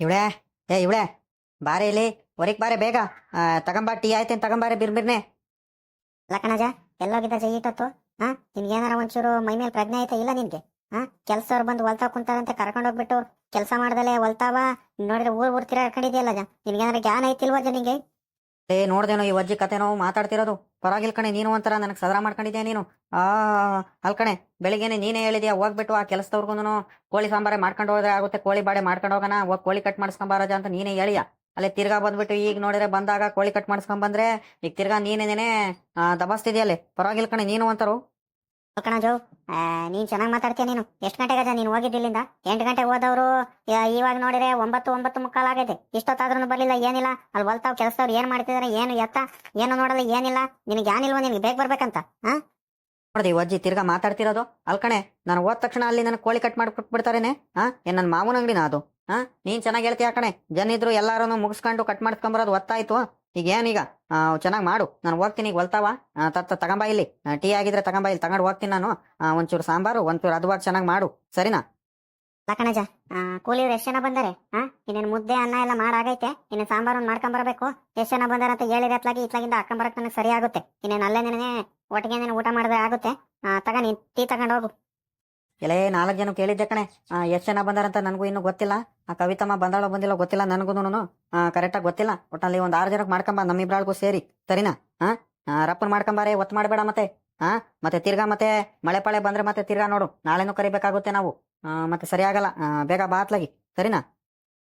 ಇವಳೆ? ಏ, ಇವಳೆ, ಬಾರೆ ಇಲ್ಲಿ, ಹೊರಗೆ ಬಾರೆ ಬೇಗ. ತಗೊಂಬಾ ಟೀ ಆಯ್ತೇನು ತಗೊಂಬಾರೆ ಬಿರ್ಬಿರ್ನೆ. ಲಕ್ಕಣಜ ಎಲ್ಲೋಗಿದ್ದ ಜೈಟತ್ತು ಹಾ ನಿನ್ಗೆ ಏನಾರ ಒಂಚೂರು ಮೈ ಮೇಲೆ ಪ್ರಜ್ಞೆ ಆಯ್ತಾ ಇಲ್ಲ ನಿನ್ಗೆ? ಹಾ ಕೆಲ್ಸವ್ರು ಬಂದು ಹೊಲ್ತಾ ಕುಂತಾರಂತೆ, ಕರ್ಕೊಂಡು ಹೋಗ್ಬಿಟ್ಟು, ಕೆಲಸ ಮಾಡ್ದಲೆ ಹೊಲ್ತಾವ? ನೋಡಿದ್ರೆ ಊರ್ ಊರ್ ತಿರ್ಗಾಡ್ಕೊಂಡಿದ್ಯಲ್ಲ ಜ ನಿನ್ಗೇನಾರ ಜ್ಞಾನ ಐತಿಲ್ವಾ ಜ ನಿಂಗೆ? ಏ, ನೋಡ್ದೇನೋ ಈ ಅಜ್ಜಿ ಕತೆ ಮಾತಾಡ್ತಿರೋದು. ಪರವಾಗಿಲ್ಲ ಕಣೆ, ನೀನು ಒಂಥರ ನನಗೆ ಸದರ ಮಾಡ್ಕೊಂಡಿದ್ಯಾ ನೀನು? ಆ, ಅಲ್ ಕಣೆ, ಬೆಳಿಗ್ಗೆನೆ ನೀನೇ ಹೇಳಿದ್ಯಾ, ಹೋಗ್ಬಿಟ್ಟು ಆ ಕೆಲಸದವ್ರಿಗೂ ಕೋಳಿ ಸಾಂಬಾರೇ ಮಾಡ್ಕೊಂಡು ಹೋದ್ರೆ ಆಗುತ್ತೆ, ಕೋಳಿ ಬಾಡೆ ಮಾಡ್ಕೊಂಡು ಹೋಗೋಣ, ಹೋಗಿ ಕೋಳಿ ಕಟ್ ಮಾಡಿಸ್ಕೊಂಬಾರಜ ಅಂತ ನೀನೇ ಹೇಳಿಯಾ? ಅಲ್ಲೇ ತಿರ್ಗಾ ಬಂದ್ಬಿಟ್ಟು ಈಗ ನೋಡಿದ್ರೆ ಬಂದಾಗ ಕೋಳಿ ಕಟ್ ಮಾಡಿಸ್ಕೊಂಡ್ ಬಂದ್ರೆ, ಈಗ ತಿರ್ಗಾ ನೀನೇನೇನೆ ದಬಾಸ್ತಿದ್ಯಾ ಅಲ್ಲಿ? ಪರವಾಗಿಲ್ಲ ಕಣೆ, ನೀನು ಒಂಥರು. ಲಕ್ಕಣಜು ನೀನ್ ಚೆನ್ನಾಗಿ ಮಾತಾಡ್ತೀಯ ನೀನು. ಎಷ್ಟು ಗಂಟೆಗೆ ನೀನು ಹೋಗಿದ್ದಿಲ್ಲಿಂದ ಎಂಟು ಗಂಟೆಗೆ ಹೋದವರು ಇವಾಗ ನೋಡಿದ್ರೆ ಒಂಬತ್ತು ಒಂಬತ್ತು ಮುಕ್ಕಾಲು ಆಗೈತೆ ಇಷ್ಟೊತ್ತಾದ್ರೂ ಬರಲಿಲ್ಲ, ಏನಿಲ್ಲ. ಅಲ್ಲಿ ಹೊಲ್ತಾವ್ ಕೆಲಸದವ್ರು ಏನ್ ಮಾಡ್ತಿದಾರೆ, ಏನು ಎತ್ತ, ಏನು ನೋಡಲ್ಲ, ಏನಿಲ್ಲ. ನಿನಗೆ ಏನಿಲ್ವಾ ನಿನ್ಗೆ ಬೇಗ ಬರ್ಬೇಕಂತ ಹಾ ನೋಡ್ದಿ ಅಜ್ಜಿ ತಿರ್ಗಾ ಮಾತಾಡ್ತಿರೋದು. ಅಲ್ಕಣೆ ನಾನು ಹೋದ ತಕ್ಷಣ ಅಲ್ಲಿ ನನ್ನ ಕೋಳಿ ಕಟ್ ಮಾಡಿ ಬಿಡ್ತಾರೇನೆ ಹಾ ಏನ್ ನನ್ನ ಮಾವನ ಅಂಗಡಿನ ಅದು ಹಾ ನೀನ್ ಚೆನ್ನಾಗಿ ಹೇಳ್ತೀಯ ಕಣೆ. ಜನ ಇದ್ರು ಎಲ್ಲಾರನು ಮುಗಿಸ್ಕೊಂಡು, ಕಟ್ ಮಾಡ್ಕೊಂಬರೋದು ಒತ್ತಾಯ್ತು. ಈಗ ಏನೀಗ ಚೆನ್ನಾಗಿ ಮಾಡು. ನಾನು ಹೋಗ್ತೀನಿ, ಈಗ ಹೊಲ್ತಾವ. ತತ್ತ ತಗೊಂಬ ಇಲ್ಲಿ. ಟೀ ಆಗಿದ್ರೆ ತಗೊಂಬ ಇಲ್ಲಿ. ತಗೊಂಡು ಹೋಗ್ತೀನಿ ನಾನು. ಒಂಚೂರು ಸಾಂಬಾರು, ಒಂಚೂರು ಅದುವಾಗ ಚೆನ್ನಾಗಿ ಮಾಡು. ಸರಿನಾ? ಲಕ್ಕಣಜ ಕೂಲಿಯವ್ರು ಎಷ್ಟು ಜನ ಬಂದಾರೆ? ಹಾ ಇನ್ನೇನು ಮುದ್ದೆ, ಅನ್ನ ಎಲ್ಲ ಮಾಡಾಗೈತೆ. ಇನ್ನು ಸಾಂಬಾರು ಮಾಡ್ಕೊಂಬರ್ಬೇಕು ಎಷ್ಟು ಜನ ಬಂದಾರ ಅಂತ ಹೇಳಿದ್ರೆ ಅತ್ಲಾಗಿ, ಇತ್ಲಾಗಿಂದ ಹಾಕೊಂಬರಕ್ ನನಗೆ ಸರಿ ಆಗುತ್ತೆ ಇನ್ನೇನು ಅಲ್ಲೇ ನೆನೆ ಒಟ್ಟಿಗೆ ಊಟ ಮಾಡಿದ್ರೆ ಆಗುತ್ತೆ. ತಗ ನೀನ್ ಟೀ ತಗೊಂಡು ಹೋಗು. ಎಲೇ ನಾಲ್ಕು ಜನ ಕೇಳಿದ್ದೆ ಕಣೆ. ಎಷ್ಟು ಜನ ಬಂದಾರಂತ ನನಗೂ ಇನ್ನೂ ಗೊತ್ತಿಲ್ಲ. ಆ ಕವಿತಮ್ಮ ಬಂದಾಳೋ ಬಂದಿಲ್ಲ ಗೊತ್ತಿಲ್ಲ ನನಗೂ ಕರೆಕ್ಟಾಗಿ ಗೊತ್ತಿಲ್ಲ. ಒಟ್ಟಲ್ಲಿ ಒಂದು ಆರು ಜನಕ್ಕೆ ಮಾಡ್ಕೊಂಬ ನಮ್ಮಿಬ್ರಾಳ್ಗೂ ಸೇರಿ. ಸರಿನಾ? ಹಾಂ ರಪ್ಪನ್ ಮಾಡ್ಕೊಂಬಾರೆ ಒತ್ತು ಮಾಡಬೇಡ ಮತ್ತೆ. ಹಾಂ ಮತ್ತೆ ತಿರ್ಗಾ ಮತ್ತೆ ಮಳೆ ಪಾಳೆ ಬಂದ್ರೆ ಮತ್ತೆ ತಿರ್ಗಾ ನೋಡು. ನಾಳೆನೂ ಕರಿಬೇಕಾಗುತ್ತೆ ನಾವು. ಮತ್ತೆ ಸರಿ ಆಗಲ್ಲ ಆ, ಬೇಗ ಬಾತ್ಲಾಗಿ ಸರಿನಾ?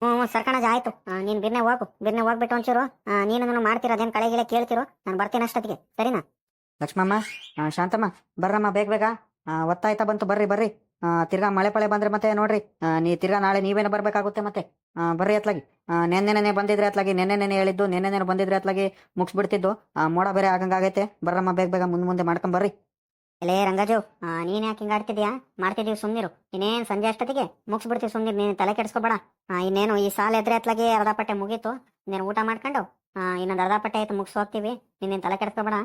ಹ್ಞೂ ಹ್ಞೂ ಸರ್ಕಣಜ ಆಯ್ತು. ನೀನ್ ಬಿರ್ನೆ ಹೋಗು. ಬಿರ್ನೆ ಹೋಗ್ಬಿಟ್ಟು ಒಂಚೂರು ನೀನು ಮಾಡ್ತೀರ ಅದೇನು ಕಳೆ ಗಿಳೆ ಕೇಳ್ತಿರೋ? ನಾನು ಬರ್ತೀನಿ ಅಷ್ಟೊತ್ತಿಗೆ. ಸರಿನಾ? ಲಕ್ಷ್ಮಮ್ಮ ಶಾಂತಮ್ಮ ಬರ್ರಮ್ಮ ಬೇಗ ಬೇಗ. ಒತ್ತಾಯ್ತಾ ಬಂತು. ಬರ್ರಿ ಬರ್ರಿ. ತಿರ್ಗಾ ಮಳೆ ಪಳೆ ಬಂದ್ರೆ ಮತ್ತೆ ನೋಡ್ರಿ. ನೀ ತಿರ್ಗಾ ನಾಳೆ ನೀವೇನು ಬರಬೇಕಾಗುತ್ತೆ ಮತ್ತೆ. ಬರ್ರಿ ಅತ್ಲಾಗಿ. ನೆನ್ನೆ ನೆನೆ ಬಂದಿದ್ರೆ ಅತ್ಲಾಗಿ, ನೆನ್ನೆ ನೆನೆ ಹೇಳಿದ್ದು, ನೆನ್ನೆ ನೆನೆ ಬಂದಿದ್ರೆ ಅತ್ಲಾಗಿ ಮುಗಿಸ್ಬಿಡ್ತಿದ್ದು. ಮೋಡ ಬೇರೆ ಆಗಂಗಾಗೈತೆ ಬರ್ರಮ್ಮ, ಬೇಗ ಬೇಗ ಮುಂದೆ ಮುಂದೆ ಮಾಡ್ಕೊಂಡ್ ಬರ್ರಿ. ಎಲೇ ರಂಗಜು ನೀನ್ ಯಾಕೆ ಹಿಂಗ ಆಡ್ತಿದ್ಯಾ? ಮಾಡ್ತಿದೀವಿ ಸುಮ್ನಿರು. ಇನ್ನೇನ್ ಸಂಜೆ ಅಷ್ಟೊತ್ತಿಗೆ? ಮುಗಿಸ್ಬಿಡ್ತೀವಿ ಸುಮ್ನಿರು. ನೀನು ತಲೆ ಕೆಡಿಸ್ಕೋಬೇಡ. ಇನ್ನೇನು, ಈ ಸಾಲ ಎದ್ರೆ ಅತ್ಲಾಗಿ ಅರ್ಧ ಪಟ್ಟೆ ಮುಗೀತು. ನೀನು ಊಟ ಮಾಡ್ಕೊಂಡು? ಇನ್ನೊಂದು ಅರ್ಧ ಪಟ್ಟೆ ಆಯ್ತು ಮುಗಿಸ್ ಹೋಗ್ತೀವಿ. ನೀನೇನು ತಲೆ ಕೆಡಿಸ್ಕೋಬೇಡ.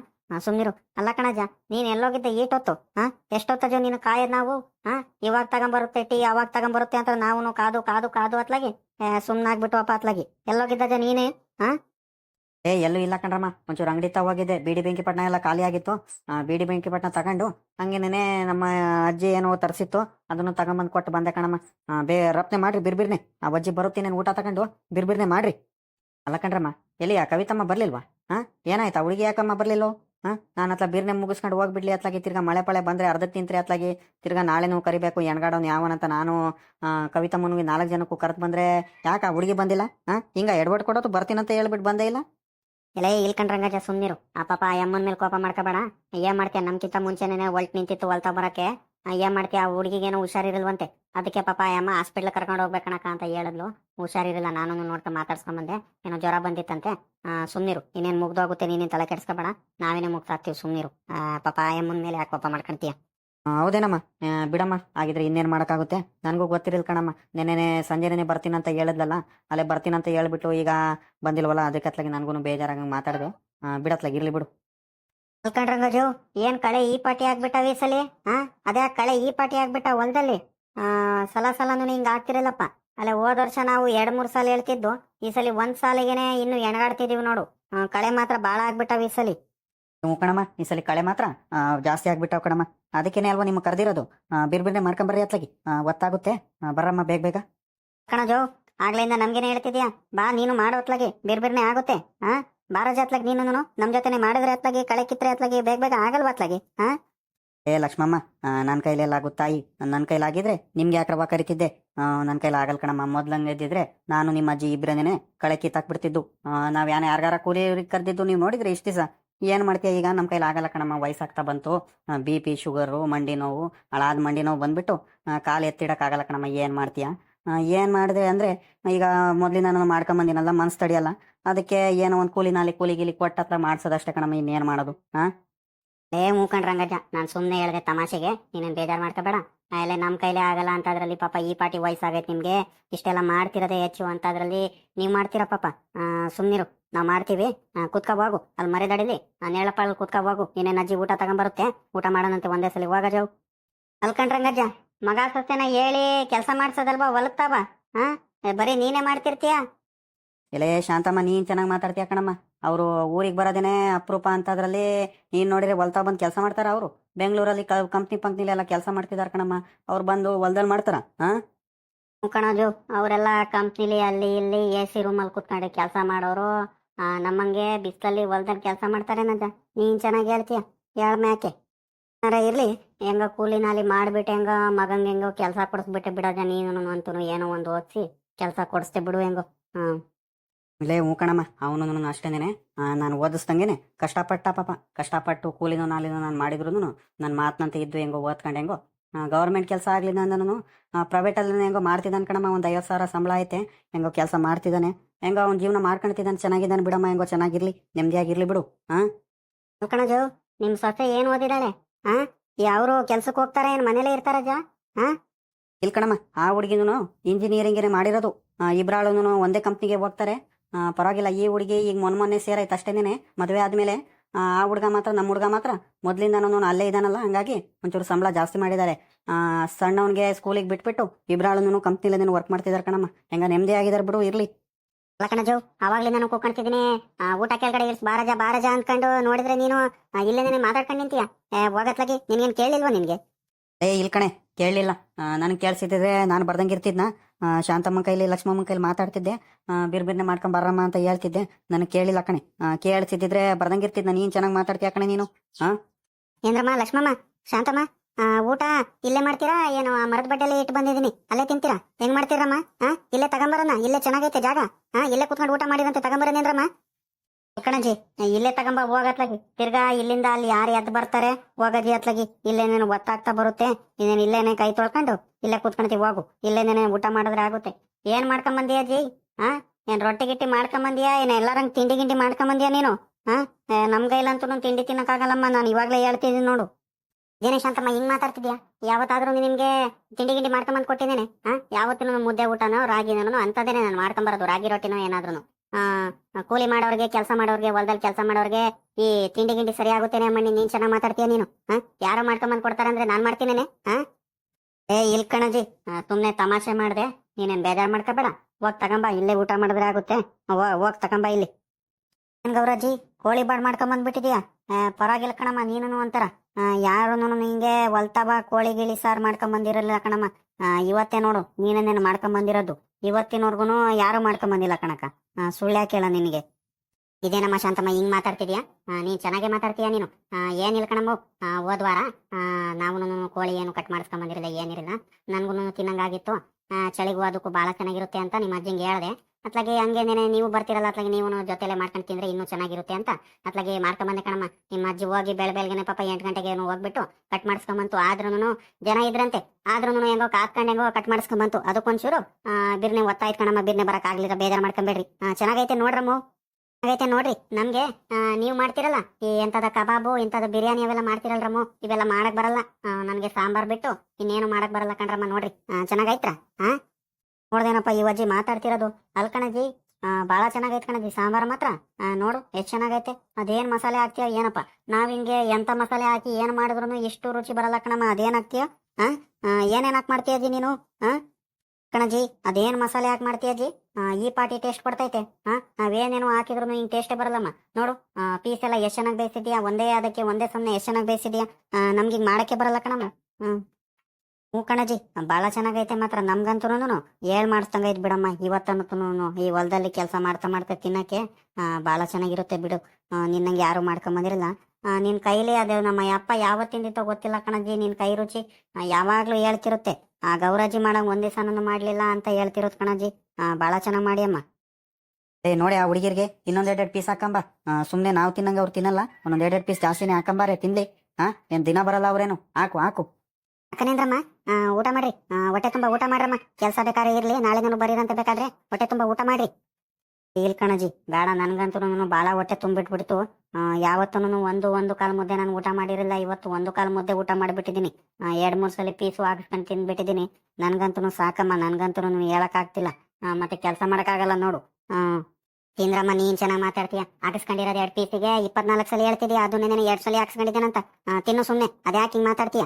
ಸುಮ್ನಿರು. ಅಲ್ಲ ಕಣಜ, ನೀನ್ ಎಲ್ಲೋಗಿದ್ದೆ ಈಟೊತ್ತು ಹಾ? ಎಷ್ಟೊತ್ತಜೋ ನೀನು ಕಾಯದ್ ನಾವು, ಹಾ? ಇವಾಗ ತಗೊಂಬರುತ್ತೆ ಟೀ, ಅವಾಗ ತಗೊಂಬರುತ್ತೆ ಅಂತ ನಾವು ಕಾದು ಕಾದು ಕಾದು ಅತ್ಲಾಗಿ? ಸುಮ್ನಾಗ್ಬಿಟ್ಟು ಅಪ್ಪ ಅತ್ಲಾಗಿ. ಎಲ್ಲೋಗಿದ್ದಜ ನೀನೇ ಏ, ಎಲ್ಲೂ ಇಲ್ಲ ಕಣ್ರಮ್ಮ. ಒಂಚೂರು ಅಂಗಡಿ ಹೋಗಿದ್ದೆ. ಬೀಡಿ ಬೆಂಕಿ ಪಟ್ನ ಎಲ್ಲ ಖಾಲಿ ಆಗಿತ್ತು. ಬೀಡಿ ಬೆಂಕಿ ಪಟ್ನ ತಗೊಂಡು ಹಂಗೇನೆ ನಮ್ಮ ಅಜ್ಜಿ ಏನೋ ತರಿಸಿತ್ತು. ಅದನ್ನು ತಗೊಂಬಂದು ಕೊಟ್ಟು ಬಂದೆ ಕಣಮ್ಮ. ಬೇ ರಪ್ನೆ ಮಾಡ್ರಿ, ಬಿರ್ಬಿರ್ನೆ. ಆ, ಅಜ್ಜಿ ಬರುತ್ತೀನಿ ಊಟ ತಗೊಂಡು, ಬಿರ್ಬಿರ್ನೆ ಮಾಡ್ರಿ. ಅಲ್ಲ ಕಣ್ರಮ್ಮ, ಎಲ್ಲಿ ಆ ಕವಿತಮ್ಮ ಬರ್ಲಿಲ್ವಾ? ಹಾ? ಏನಾಯ್ತಾ, ಹುಡುಗಿ ಯಾಕಮ್ಮ ಬರ್ಲಿಲ್ಲೋ ಹಾ? ನಾನು ಅತ್ಲ ಬೀರ್ನೆ ಮುಗಿಸ್ಕೊಂಡು ಹೋಗ್ಬಿಡ್ಲಿ ಅತ್ಲಾಗಿ. ತಿರ್ಗಾ ಮಳೆ ಪಳೆ ಬಂದ್ರೆ ಅರ್ಧ ತಿಂತ್ರಿ ಅತ್ಲಾಗಿ. ತಿರ್ಗಾ ನಾಳೆನೂ ಕರಿಬೇಕು, ಎಣ್ಗಾಡೋನು ಯಾವನಂತ ನಾನು ಕವಿತಮ್ಮನಿಗೆ ನಾಲ್ಕು ಜನಕ್ಕೂ ಕರೆದು ಬಂದರೆ ಯಾಕೆ ಹುಡುಗಿ ಬಂದಿಲ್ಲ? ಹಾಂ? ಹಿಂಗೆ ಎಡ್ವರ್ಡ್ ಕೊಡೋದು ಬರ್ತೀನಂತ ಹೇಳ್ಬಿಟ್ಟು ಬಂದೇ ಇಲ್ಲ. ಎಲೇ ಇಲ್ಕಂಡ್ರಂಗಜ ಸುಮ್ಮನಿರು ಆ ಪಾಪ ಆ ಅಮ್ಮನ ಮೇಲೆ ಕೋಪ ಮಾಡ್ಕೋಬೇಡ. ಏನ್ ಮಾಡ್ತೀಯ? ನಮ್ಕಿಂತ ಮುಂಚೆನೇ ಒಲ್ಟ್ ನಿಂತಿತ್ತು ಹೊಲ್ತಾ ಬರಕ್ಕೆ. ಏನ್ ಮಾಡ್ತೀಯ? ಆ ಹುಡುಗಿಗೇನೋ ಹುಷಾರಿರಲ್ವಂತೆ. ಅದಕ್ಕೆ ಪಾಪ ಅಮ್ಮ ಹಾಸ್ಪಿಟ್ಲ್ ಕರ್ಕೊಂಡು ಹೋಗ್ಬೇಕಣಕ ಅಂತ ಹೇಳಿದ್ಲು. ಹುಷಾರಿರಲಿಲ್ಲ. ನಾನು ನೋಡ್ತಾ ಮಾತಾಡ್ಸ್ಕೊಂಡ್ ಬಂದೆ ಏನೋ ಜ್ವರ ಬಂದಿತ್ತಂತೆ. ಸುಮ್ನಿರು ಇನ್ನೇನ್ ಮುಗ್ದೋಗುತ್ತೆ ನೀನೇನು ತಲೆ ಕೆಡ್ಸ್ಕೋಬೇಡ. ನಾವೇನೇ ಮುಗ್ದಾಗ್ತೀವಿ ಸುಮ್ನಿರು ಆ, ಪಾಪ ಅಮ್ಮನ ಮೇಲೆ ಯಾಕೆ ಕೋಪ ಮಾಡ್ಕೊಂತೀಯ ಹೌದೇನಮ್ಮ. ಬಿಡಮ್ಮ ಆಗಿದ್ರೆ ಇನ್ನೇನು ಮಾಡೋಕ್ಕಾಗುತ್ತೆ? ನನಗೂ ಗೊತ್ತಿರಲಿಲ್ಲ ಕಣಮ್ಮ. ನೆನ್ನೆ ಸಂಜೆನೇ ಬರ್ತೀನಂತ ಹೇಳಿದ್ಲಲ್ಲ? ಅಲ್ಲೇ ಬರ್ತೀನಂತ ಹೇಳ್ಬಿಟ್ಟು ಈಗ ಬಂದಿಲ್ವಲ್ಲ ಅದಕ್ಕೆ ಅತ್ಲಾಗಿ ನನಗೂ ಬೇಜಾರಾಗಿ ಮಾತಾಡಿದೆ. ಬಿಡತ್ಲಾಗ ಇರಲಿ ಬಿಡು. ಕಣ್ರಂಗಜು ಏನ್ ಕಳೆ ಈ ಪಾಟಿ ಆಗ್ಬಿಟ್ಟವ ಈ ಸಲಿ? ಹಾ ಅದೇ ಕಳೆ ಈ ಪಾಟಿ ಆಗ್ಬಿಟ್ಟ ಹೊಲದಲ್ಲಿ ಆ ಸಲ ಸಲನು ಹಿಂಗ ಆಗ್ತಿರಲ್ಲಪ್ಪ. ಅಲ್ಲ ಹೋದ ವರ್ಷ ನಾವು ಎರಡ್ ಮೂರ್ ಸಾಲ ಹೇಳ್ತಿದ್ದು ಈ ಸಲಿ ಒಂದ್ ಸಾಲಿಗೆನೆ ಇನ್ನು ಎಣಗಾಡ್ತಿದೀವಿ ನೋಡು. ಕಳೆ ಮಾತ್ರ ಬಾಳ ಆಗ್ಬಿಟ್ಟಾವ ಈ ಸಲಿ. ಕಣಮ್ಮ ಈ ಸಲ ಕಳೆ ಮಾತ್ರ ಜಾಸ್ತಿ ಆಗ್ಬಿಟ್ಟಾವ ಕಣಮ್ಮ. ಅದಕ್ಕೇನೆ ಅಲ್ವಾ ನಿಮ್ಮ ಕರೆದಿರೋದು? ಬಿರ್ಬಿರ್ನೆ ಮಾಡ್ಕೊಂಬರ್ರಿ ಅತ್ಲಾಗಿ. ಒತ್ತಾಗುತ್ತೆ ಬರ್ರಮ್ಮ ಬೇಗ ಬೇಗ. ಕಣಜೋ ಆಗ್ಲಿಂದ ನಮ್ಗೇನೆ ಹೇಳ್ತಿದ್ಯಾ? ಬಾ ನೀನು ಮಾಡೋ ಅತ್ಲಾಗಿ. ಬಿರ್ಬಿರ್ನೆ ಬೇರೆನೆ ಆಗುತ್ತೆ ಹಾ ಬಾರ ಅತ್ಲಾಗಿ ನೀನು ನಮ್ ಜೊತೆನೆ ಮಾಡಿದ್ರೆ ಅತ್ಲಾಗಿ ಕಳೆ ಕಿತ್ರೆ ಅತ್ಲಾಗಿ ಬೇಗ ಬೇಗ ಆಗಲ್ವಾ ಅತ್ಲಾಗಿ? ಹಾ ಏ ಲಕ್ಷ್ಮಮ್ಮ ನನ್ನ ಕೈಲೆಲ್ಲ ಆಗುತ್ತಾಯಿ ನನ್ನ ಕೈಲಾಗಿದ್ರೆ ನಿಮ್ಗೆ ಯಾಕ್ರವ ಕರಿತಿದ್ದೆ? ನನ್ನ ಕೈಲಿ ಆಗಲ್ ಕಣಮ್ಮ. ಮೊದ್ಲಂಗೆ ಇದ್ದಿದ್ರೆ ನಾನು ನಿಮ್ಮ ಅಜ್ಜಿ ಇಬ್ಬರನ್ನೇ ಕಳೆ ಕಿತ್ತಾಕ್ಬಿಡ್ತಿದ್ದು. ನಾವು ಯಾನ ಯಾರ್ಗಾರ ಕೂಲಿ ಕರೆದಿದ್ದು ನೀವು ನೋಡಿದ್ರೆ ಇಷ್ಟು ದಿವಸ? ಏನು ಮಾಡ್ತೀಯ ಈಗ? ನಮ್ಮ ಕೈಲಿ ಆಗಲ್ಲ ಕಣಮ್ಮ ವಯಸ್ಸಾಗ್ತಾ ಬಂತು. ಬಿ ಪಿ ಶುಗರು ಮಂಡಿ ನೋವು, ಹಳಾದ ಮಂಡಿ ನೋವು ಬಂದ್ಬಿಟ್ಟು ಕಾಲು ಎತ್ತಿಡಕ್ಕಾಗಲ್ಲ ಕಣಮ್ಮ, ಏನು ಮಾಡ್ತೀಯ? ಏನು ಮಾಡಿದೆ ಅಂದ್ರೆ, ಈಗ ಮೊದ್ಲಿನ ನಾನು ಮಾಡ್ಕೊಂಬಂದಿನಲ್ಲ, ಮನ್ಸು ತಡಿಯಲ್ಲ, ಅದಕ್ಕೆ ಏನೋ ಒಂದು ಕೂಲಿ ನಾಲಿ ಕೂಲಿ ಗಿಲಿ ಕೊಟ್ಟ ಹತ್ರ ಮಾಡ್ಸೋದಷ್ಟೇ ಕಣಮ್ಮ, ಇನ್ನೇನು ಮಾಡೋದು ಹಾಂ ಏ ಮೂಕಂಡ್ ರಂಗಜ್ಜ, ನಾನು ಸುಮ್ಮನೆ ಹೇಳ್ದೆ ತಮಾಷೆಗೆ, ನೀನೇನ್ ಬೇಜಾರ್ ಮಾಡ್ಕೋಬೇಡ. ಆಮೇಲೆ ನಮ್ಮ ಕೈಲೇ ಆಗಲ್ಲ ಅಂತ ಅದರಲ್ಲಿ ಪಾಪ ಈ ಪಾರ್ಟಿ ವಯಸ್ಸಾಗೈತೆ ನಿಮಗೆ. ಇಷ್ಟೆಲ್ಲ ಮಾಡ್ತಿರೋದೇ ಹೆಚ್ಚು ಅಂತ ಅದರಲ್ಲಿ ನೀವು ಮಾಡ್ತೀರಾ ಪಾಪ. ಸುಮ್ಮನಿರು ನಾವು ಮಾಡ್ತೀವಿ. ಹೋಗು ಅಲ್ಲಿ ಹೇಳಪ್ಪ ಅಲ್ಲಿ ಕುತ್ಕೊ ಹೋಗು ನೀನೇನು ಅಜ್ಜಿ ಊಟ ತಗೊಂಬರುತ್ತೆ? ಊಟ ಮಾಡೋಣಂತೆ ಒಂದೇ ಸಲ. ಹೋಗ ಜಾವು ಅಲ್ಕಂಡ್ ರಂಗಜ್ಜ, ಮಗ ಸೊಸೆನ ಹೇಳಿ ಕೆಲಸ ಮಾಡ್ಸೋದಲ್ವಾ? ಹೊಲಕ್ತಾವ ಹಾ ಬರೀ ನೀನೇ ಮಾಡ್ತಿರ್ತೀಯ? ಇಲ್ಲೇ ಶಾಂತಮ್ಮ, ನೀನ್ ಚೆನ್ನಾಗಿ ಮಾತಾಡ್ತೀಯ ಕಣಮ್ಮ? ಅವರು ಊರಿಗೆ ಬರೋದೇನೆ ಅಪರೂಪ ಅಂತದ್ರಲ್ಲಿ ನೀನು ನೋಡಿದ್ರೆ ಹೊಲ್ತಾ ಬಂದು ಕೆಲಸ ಮಾಡ್ತಾರ ಅವರು. ಬೆಂಗಳೂರಲ್ಲಿ ಕಂಪ್ನಿ ಪಂಕ್ನಿಲಿ ಎಲ್ಲ ಕೆಲಸ ಮಾಡ್ತಿದಾರ ಕಣಮ್ಮ. ಅವ್ರು ಬಂದು ಹೊಲ್ದಲ್ಲಿ ಮಾಡ್ತಾರ, ಹಾ? ಕಣಜು, ಅವರೆಲ್ಲ ಕಂಪ್ನಿಲಿ ಅಲ್ಲಿ, ಇಲ್ಲಿ ಎ ಸಿ ರೂಮಲ್ಲಿ ಕುತ್ಕೊಂಡು ಕೆಲಸ ಮಾಡೋರು. ನಮ್ಮಂಗೆ ಬಿಸಿಲಲ್ಲಿ ಹೊಲ್ದಲ್ಲಿ ಕೆಲಸ ಮಾಡ್ತಾರೆ ನಜ. ನೀನು ಚೆನ್ನಾಗಿ ಹೇಳ್ತೀಯ? ಹೇಳ ಮ್ಯಾಕೆ? ಅರೆ ಇರ್ಲಿ, ಹೆಂಗ ಕೂಲಿನಲ್ಲಿ ಮಾಡಿಬಿಟ್ಟು ಹೆಂಗ ಮಗಂಗೆ ಹೆಂಗೋ ಕೆಲಸ ಕೊಡಿಸ್ಬಿಟ್ಟೆ ಬಿಡೋದ ನೀನು ಅಂತೂ ಏನೋ ಒಂದು ಓದಿಸಿ ಕೆಲಸ ಕೊಡಿಸ್ತೆ ಬಿಡು ಹೆಂಗೋ. ಹ್ಮ್. ಇಲ್ಲೇ ಹ್ಞೂ ಕಣಮ್ಮ, ಅವನು ಅಷ್ಟೇನೆ ನಾನು ಓದಿಸ್ದಂಗೆನೆ. ಕಷ್ಟಪಟ್ಟ ಪಾಪ, ಕಷ್ಟಪಟ್ಟು ಕೂಲಿನೋ ನಾಲಿನೋ ನಾನು ಮಾಡಿದ್ರು ನನ್ನ ಮಾತನಂತ ಇದ್ದು ಹೆಂಗೋ ಓದ್ಕೊಂಡು ಹೆಂಗೋ ಗೌರ್ಮೆಂಟ್ ಕೆಲಸ ಆಗ್ಲಿಲ್ಲ ಅಂದನು ಪ್ರೈವೇಟಲ್ಲಿ ಹೆಂಗೋ ಮಾಡ್ತಿದ್ದಾನೆ ಕಣಮ್ಮ, ಒಂದು ಐವತ್ತು ಸಾವಿರ ಸಂಬಳ ಐತೆ, ಹೆಂಗೋ ಕೆಲಸ ಮಾಡ್ತಿದ್ದಾನೆ ಹೆಂಗೋ ಅವ್ನ ಜೀವನ ಮಾಡ್ಕೊಳ್ತಿದ್ದಾನೆ ಚೆನ್ನಾಗಿದ್ದಾನೆ ಬಿಡಮ್ಮ, ಹೆಂಗೋ ಚೆನ್ನಾಗಿರ್ಲಿ ನೆಮ್ಮದಿಯಾಗಿರ್ಲಿ ಬಿಡು ಕಣಜು ನಿಮ್ಮ ಸೊಸೆ ಏನು ಓದಿದಾಳೆ ಹಾಂ ಯಾರು ಕೆಲ್ಸಕ್ಕೆ ಹೋಗ್ತಾರೆ ಏನ್ ಜಾ ಇರ್ತಾರಜ ಇಲ್ಲಿ ಕಣಮ್ಮ, ಆ ಹುಡುಗಿನೂ ಇಂಜಿನಿಯರಿಂಗೇನೆ ಮಾಡಿರೋದು ಇಬ್ರಾಳುನು ಒಂದೇ ಕಂಪ್ನಿಗೆ ಹೋಗ್ತಾರೆ ಪರವಾಗಿಲ್ಲ ಈ ಹುಡುಗಿ ಈಗ ಮೊನ್ನೆ ಮೊನ್ನೆ ಸೇರೈತೆ ಅಷ್ಟೇನೆ ಮದುವೆ ಆದ್ಮೇಲೆ ಆ ಹುಡುಗ ಮಾತ್ರ ನಮ್ಮ ಹುಡುಗ ಮಾತ್ರ ಮೊದ್ಲಿಂದನೂ ಅಲ್ಲೇ ಇದಾನಲ್ಲ ಹಂಗಾಗಿ ಒಂಚೂರು ಸಂಬಳ ಜಾಸ್ತಿ ಮಾಡಿದ್ದಾರೆ ಸಣ್ಣವನಿಗೆ ಸ್ಕೂಲಿಗೆ ಬಿಟ್ಬಿಟ್ಟು ಇಬ್ರಾಳು ಕಂಪ್ನಿಲೇನು ವರ್ಕ್ ಮಾಡ್ತಿದಾರೆ ಕಣಮ್ಮ ಹೆಂಗ ನೆಮ್ಮದಿ ಆಗಿದ್ದಾರೆ ಬಿಡು ಇರ್ಲಿ. ಅಲ್ಲ ಕಣಜು ಅವಾಗ್ಲೇ ನಾನು ಕೂಕೊಂಡ್ತಿದ್ದೀನಿ ಊಟ ಕೆಳಗಡೆ ಇರ್ಸ್ ಬಾರಜ ಬಾರಜ ಅನ್ಕೊಂಡು ನೋಡಿದ್ರೆ ನೀನು ಇಲ್ಲೇನೆ ಇಲ್ಲೇ ನೀನು ಮಾತಾಡ್ಕೊಂಡು ನಿಂತೀಯ? ಏ, ಹೋಗತ್ಲಾಗಿ ನಿನ್ಗೇನು ಕೇಳಿಲ್ವಾ ನಿನಗೆ? ಏ ಇಲ್ಲಿ ಕಣೆ ಕೇಳಲಿಲ್ಲ ನನಗೆ ಕೇಳಿಸಿದ್ರೆ ನಾನು ಬರ್ದಂಗೆ ಇರ್ತಿದ್ನ. ಆ, ಶಾಂತಮ್ಮನ ಕೈಲಿ ಲಕ್ಷ್ಮಮ್ಮ ಕೈಲಿ ಮಾತಾಡ್ತಿದ್ದೆ. ಬಿರ್ಬಿರ್ನೆ ಮಾಡ್ಕೊಂಡು ಬರಮ್ಮ ಅಂತ ಹೇಳ್ತಿದ್ದೆ. ನನಗೆ ಕೇಳಿಲ್ಲ ಕಣೆ. ಕೇಳಿಸಿದ್ರೆ ಬರ್ದಂಗೆ ಇರ್ತಿದ್ನ. ನೀನು ಚೆನ್ನಾಗಿ ಮಾತಾಡ್ತೀಯ ಕಣೆ ನೀನು? ಏನ್ರಮ್ಮ ಲಕ್ಷ್ಮಮ್ಮ ಶಾಂತಮ್ಮ ಊಟ ಇಲ್ಲೇ ಮಾಡ್ತೀರಾ? ಏನು ಮರದ ಬಡ್ಡೆಯಲ್ಲಿ ಇಟ್ಟು ಬಂದಿದ್ದೀನಿ. ಅಲ್ಲೇ ತಿಂತೀರಾ? ಹೆಂಗ್ ಮಾಡ್ತೀರಮ್ಮ? ಹಾ ಇಲ್ಲೇ ತಗೊಂಬರೋಣ? ಇಲ್ಲೇ ಚೆನ್ನಾಗೈತೆ ಜಾಗ. ಹಾ ಇಲ್ಲೇ ಕುತ್ಕೊಂಡು ಊಟ ಮಾಡಿರಂತೆ ತಗೊಂಬರೋನೇನ್ರಮ್ಮ ಕಣಜಿ, ಇಲ್ಲೇ ತಗೊಂಬ, ಹೋಗತ್ಲಾಗಿ. ತಿರ್ಗಾ ಇಲ್ಲಿಂದ ಅಲ್ಲಿ ಯಾರು ಎದ್ದು ಬರ್ತಾರೆ ಹೋಗಜಿ ಅತ್ಲಾಗಿ. ಇಲ್ಲೇನೇನು ಒತ್ತಾಗ್ತಾ ಬರುತ್ತೆ. ಇನ್ನೇನು ಇಲ್ಲೇನೆ ಕೈ ತೊಳ್ಕೊಂಡು ಇಲ್ಲೇ ಕುತ್ಕೊಂತೀವಿ ಹೋಗು. ಇಲ್ಲೇನೇನೆ ಊಟ ಮಾಡಿದ್ರೆ ಆಗುತ್ತೆ. ಏನ್ ಮಾಡ್ಕೊಂಡ್ ಬಂದಿಯಾ ಜಿ ಹಾ ಏನ್ ರೊಟ್ಟಿ ಗಿಟ್ಟಿ ಮಾಡ್ಕೊಂಬಂದಿಯಾ? ಏನ್ ಎಲ್ಲಾರಂಗ್ ತಿಂಡಿ ಗಿಂಡಿ ಮಾಡ್ಕೊಂಬಂದಿಯಾ ನೀನು? ಹಾ ನಮ್ ಕೈಲಂತೂ ತಿಂಡಿ ತಿನ್ನಕ್ಕಾಗಲ್ಲಮ್ಮ. ನಾನು ಇವಾಗ್ಲೇ ಹೇಳ್ತಿದ್ದೀನಿ ನೋಡು. ದಿನೇಶ್ ಶಾಂತಮ್ಮ ಹಿಂಗ್ ಮಾತಾಡ್ತಿದ್ಯಾ? ಯಾವತ್ತಾದ್ರೂ ನಿಮ್ಗೆ ತಿಂಡಿ ಗಿಂಡಿ ಮಾಡ್ಕೊಂಬಂದ್ ಕೊಟ್ಟಿದ್ದೇನೆ. ಹಾ ಯಾವತ್ತಿನ ಮುದ್ದೆ ಊಟನೋ ರಾಗಿನೋ ಅಂತದೇನೆ ನಾನು ಮಾಡ್ಕೊಂಬರೋದು. ರಾಗಿ ರೊಟ್ಟಿನೋ ಏನಾದ್ರೂ ಕೂಲಿ ಮಾಡೋರಿಗೆ ಕೆಲಸ ಮಾಡೋರ್ಗೆ ಹೊಲದಲ್ಲಿ ಕೆಲಸ ಮಾಡೋರಿಗೆ ಈ ತಿಂಡಿ ಗಿಂಡಿ ಸರಿ ಆಗುತ್ತೆ ಮಣ್ಣಿ ನೀನ್ ಚೆನ್ನಾಗಿ ಮಾತಾಡ್ತೀಯ ನೀನು? ಹಾ ಯಾರೋ ಮಾಡ್ಕೊಂಬಂದ್ ಕೊಡ್ತಾರ ಅಂದ್ರೆ ನಾನ್ ಮಾಡ್ತೀನೇನೆ? ಹಾ ಏ ಇಲ್ ಕಣಜಿ ತುಂಬನೆ ತಮಾಷೆ ಮಾಡಿದೆ. ನೀನೇನ್ ಬೇಜಾರ್ ಮಾಡ್ಕೋಬೇಡ. ಹೋಗ್ ತಗೊಂಬ ಇಲ್ಲೇ ಊಟ ಮಾಡಿದ್ರೆ ಆಗುತ್ತೆ. ಹೋಗ್ ತಗೊಂಬ ಇಲ್ಲಿ. ಗೌರಜಿ ಕೋಳಿ ಬಾಡ್ ಮಾಡ್ಕೊಂಡ್ ಬಂದ್ಬಿಟ್ಟಿದ್ಯಾ ಆ, ಪರವಾಗಿಲ್ಲ ಕಣಮ್ಮ ನೀನು ಒಂಥರ. ಯಾರು ಹಿಂಗೆ ಬಾ ಕೋಳಿ ಗಿಳಿ ಸಾರ್ ಮಾಡ್ಕೊಂಡ್ ಬಂದಿರಲಿಲ್ಲ ಕಣಮ್ಮ. ಇವತ್ತೇ ನೋಡು ನೀನೇನೇನು ಮಾಡ್ಕೊಂಡ್ ಬಂದಿರೋದು. ಇವತ್ತಿನವರ್ಗುನು ಯಾರು ಮಾಡ್ಕೊಂಡ್ ಬಂದಿಲ್ಲ ಸುಳ್ಳು ಯಾಕೆ ಹೇಳ ನಿನಗೆ. ಇದೇನಮ್ಮ ಶಾಂತಮ್ಮ, ಹಿಂಗ್ ಮಾತಾಡ್ತಿದ್ಯಾ? ನೀನ್ ಚೆನ್ನಾಗೆ ಮಾತಾಡ್ತೀಯಾ ನೀನು? ಏನಿಲ್ಲ ಕಣಮ್ಮ. ಹೋದ್ವಾರ ಹೋದ್ ವಾರ ನಾವು ಕೋಳಿ ಏನು ಕಟ್ ಮಾಡಿಸ್ಕೊಂಡ್ ಬಂದಿರಲಿಲ್ಲ ಏನಿರಲ್ಲ ನನ್ಗೂ ತಿನ್ನಂಗಾಗಿತ್ತು. ಚಳಿಗೂ ಅದಕ್ಕೂ ಭಾಳ ಚೆನ್ನಾಗಿರುತ್ತೆ ಅಂತ ನಿಮ್ಮ ಅಜ್ಜಿಂಗೆ ಹೇಳಿದೆ. ಅತ್ಲಾಗೆ ಹಂಗೇನೇನೆ ನೀವು ಬರ್ತಿರಲ್ಲ, ಅತ್ಲಾಗೆ ನೀವು ಜೊತೆಲೆ ಮಾಡ್ಕೊಂಡು ತಿಂದ್ರೆ ಇನ್ನೂ ಚೆನ್ನಾಗಿರುತ್ತೆ ಅಂತ. ಅತ್ಲಾಗೆ ಮಾಡ್ಕೊಂಬಂದೆ ಕಣಮ್ಮ, ನಿಮ್ಮ ಅಜ್ಜಿ ಹೋಗಿ ಬೆಳ ಬೆಳಗ್ಗೆನೆ ಪಾಪ ಎಂಟು ಗಂಟೆಗೆ ಏನೋ ಹೋಗ್ಬಿಟ್ಟು ಕಟ್ ಮಾಡಿಸ್ಕೊಂಬಂತು. ಆದ್ರೂನು ಜನ ಇದ್ರಂತೆ ಆದ್ರೂನು ಹೆಂಗೋ ಕಾತ್ಕೊಂಡು ಹೆಂಗೋ ಕಟ್ ಮಾಡಿಸ್ಕೊಂಬಂತು. ಅದಕ್ಕೊಂಚೂರು ಬಿರ್ನೆ ಒತ್ತಾಯ್ತು ಕಣಮ್ಮ, ಬಿರ್ನೆ ಬರಕ್ ಬೇಜಾರು ಮಾಡ್ಕೊಂಬೇಡ್ರಿ. ಚೆನ್ನಾಗೈತೆ ನೋಡ್ರಮ್ಮ. ಚೆನ್ನಾಗೈತೆ ನೋಡ್ರಿ ನಮ್ಗೆ ನೀವು ಮಾಡ್ತಿರಲ್ಲ ಈ ಎಂತದ ಕಬಾಬು ಇಂಥದ ಬಿರಿಯಾನಿ ಅವೆಲ್ಲ ಮಾಡ್ತಿರಲ್ರಮ್ಮ ಇವೆಲ್ಲ ಮಾಡಕ್ ಬರಲ್ಲ. ನನ್ಗೆ ಸಾಂಬಾರ್ ಬಿಟ್ಟು ಇನ್ನೇನು ಮಾಡಕ್ ಬರಲ್ಲ ಕಣ್ರಮ್ಮ ನೋಡ್ರಿ. ಚೆನ್ನಾಗೈತ್ರ ಹಾ ನೋಡ್ದೇನಪ್ಪ ಈ ಅಜ್ಜಿ ಮಾತಾಡ್ತಿರೋದು. ಅಲ್ ಕಣಜ್ಜಿ ಆ, ಭಾಳ ಚೆನ್ನಾಗೈತೆ ಕಣಜಿ ಸಾಂಬಾರ್ ಮಾತ್ರ. ನೋಡು ಎಷ್ಟು ಚೆನ್ನಾಗೈತೆ. ಅದೇನ್ ಮಸಾಲೆ ಹಾಕ್ತೀಯ ಏನಪ್ಪ. ನಾವು ಹಿಂಗೆ ಎಂತ ಮಸಾಲೆ ಹಾಕಿ ಏನ್ ಮಾಡಿದ್ರು ಇಷ್ಟು ರುಚಿ ಬರಲ್ಲ ಕಣಮ್ಮ ಅದೇನ್ ಹಾಕ್ತೀಯ? ಆ, ಏನೇನ್ ಹಾಕಿ ಮಾಡ್ತೀಯ ಅಜ್ಜಿ ನೀನು? ಆ? ಕಣಜ್ಜಿ, ಅದೇನ್ ಮಸಾಲೆ ಹಾಕಿ ಮಾಡ್ತೀಯ ಅಜ್ಜಿ? ಈ ಪಾಟಿ ಟೇಸ್ಟ್ ಕೊಡ್ತೈತೆ ಹಾ ನಾವೇನೇನು ಹಾಕಿದ್ರು ಹಿಂಗ್ ಟೇಸ್ಟೇ ಬರಲ್ಲಮ್ಮ. ನೋಡು ಪೀಸ್ ಎಲ್ಲ ಎಷ್ಟು ಚೆನ್ನಾಗಿ ಬೇಯಿಸಿದ್ಯಾ ಒಂದೇ ಅದಕ್ಕೆ ಒಂದೇ ಸಮನೆ ಎಷ್ಟು ಚೆನ್ನಾಗಿ ಬೇಯಿಸಿದ್ಯಾ ನಮ್ಗೆ ಮಾಡಕ್ಕೆ ಬರಲ್ಲ ಕಣಮ್ಮ. ಹ್ಮ್. ಹ್ಞೂ ಕಣಜಿ ಭಾಳ ಚೆನ್ನಾಗೈತೆ ಮಾತ್ರ ನಮ್ಗಂತೂ ಹೇಳ್ ಐತೆ ಬಿಡಮ್ಮ ಇವತ್ತಂತೂ ಈ ಹೊಲದಲ್ಲಿ ಕೆಲಸ ಮಾಡ್ತಾ ಮಾಡ್ತಾ ತಿನ್ನಕ್ಕೆ ಭಾಳ ಚೆನ್ನಾಗಿರುತ್ತೆ ಬಿಡು. ನಿನ್ನಂಗೆ ಯಾರು ಮಾಡ್ಕೊಂಬಂದಿರಲ್ಲ. ನಿನ್ನ ಕೈಲಿ ಅದೇ ನಮ್ಮ ಅಪ್ಪ ಯಾವತ್ತಿಂದಿತ್ತೋ ಗೊತ್ತಿಲ್ಲ ಕಣಜ್ಜಿ. ನಿನ್ನ ಕೈ ರುಚಿ ಯಾವಾಗಲೂ ಯಾವಾಗ್ಲೂ ಹೇಳ್ತಿರುತ್ತೆ. ಆ ಗೌರಾಜಿ ಮಾಡಂಗ್ ಒಂದೇ ಸನನು ಮಾಡ್ಲಿಲ್ಲ ಅಂತ ಹೇಳ್ತಿರೋದು ಕಣಜ್ಜಿ. ಭಾಳ ಚೆನ್ನಾಗಿ ಮಾಡಿ ಅಮ್ಮ ಏ ನೋಡಿ ಆ ಹುಡುಗಿರಿಗೆ ಇನ್ನೊಂದ್ ಎರಡೆರಡು ಪೀಸ್ ಹಾಕಂಬ. ಸುಮ್ಮನೆ ನಾವು ತಿನ್ನಂಗೆ ಅವ್ರು ತಿನ್ನಲ್ಲ. ಒಂದೊಂದ್ ಎರಡೆರಡು ಪೀಸ್ ಜಾಸ್ತಿನೇ ಹಾಕಂಬಾರೆ ತಿನ್ಲಿ. ಹಾ ಏನ್ ದಿನ ಬರಲ್ಲ ಅವ್ರೇನು. ಹಾಕು ಹಾಕು. ಅಕ್ಕನೇಂದ್ರಮ್ಮ ಊಟ ಮಾಡ್ರಿ. ಹೊಟ್ಟೆ ತುಂಬಾ ಊಟ ಮಾಡ್ರಮ್ಮ. ಕೆಲಸ ಬೇಕಾದ್ರೆ ಇರ್ಲಿ ನಾಳೆ ನಾನು ಬರೀರಂತ ಬೇಕಾದ್ರೆ ಹೊಟ್ಟೆ ತುಂಬಾ ಊಟ ಮಾಡ್ರಿ. ಇಲ್ ಕಣಜಿ ಬೇಡ ನನ್ಗಂತೂ ಭಾಳ ಹೊಟ್ಟೆ ತುಂಬಿಟ್ಬಿಡ್ತು. ಯಾವತ್ತೂ ಒಂದು ಒಂದು ಕಾಲ್ ಮುದ್ದೆ ನಾನು ಊಟ ಮಾಡಿರಲಿಲ್ಲ ಇವತ್ತು ಒಂದು ಕಾಲ್ ಮುದ್ದೆ ಊಟ ಮಾಡಿಬಿಟ್ಟಿದ್ದೀನಿ. ಎರಡು ಮೂರು ಸಲ ಪೀಸು ಹಾಕಿಸ್ಕೊಂಡು ತಿಂದ್ಬಿಟ್ಟಿದ್ದೀನಿ. ನನ್ಗಂತೂ ಸಾಕಮ್ಮ ನನ್ಗಂತೂ ಹೇಳಕ್ಕಾಗ್ತಿಲ್ಲ. ಮತ್ತೆ ಕೆಲಸ ಮಾಡೋಕ್ಕಾಗಲ್ಲ ನೋಡು. ಆ, ತಿಂದ್ರಮ್ಮ ನೀನ್ ಚೆನ್ನಾಗಿ ಮಾತಾಡ್ತೀಯ? ಹಾಕಿಸ್ಕೊಂಡಿರೋದು ಎರಡು ಪೀಸಿಗೆ ಇಪ್ಪತ್ನಾಲ್ಕು ಸಲ ಹೇಳ್ತಿದ್ಯಾ? ಅದು ನೆನೆ ಎರಡು ಸಲ ಹಾಕಿಸ್ಕೊಂಡಿದ್ದೇನಂತ. ತಿನ್ನು ಸುಮ್ಮನೆ ಅದ್ಯಾಕೆ ಹಿಂಗೆ ಮಾತಾಡ್ತೀಯ?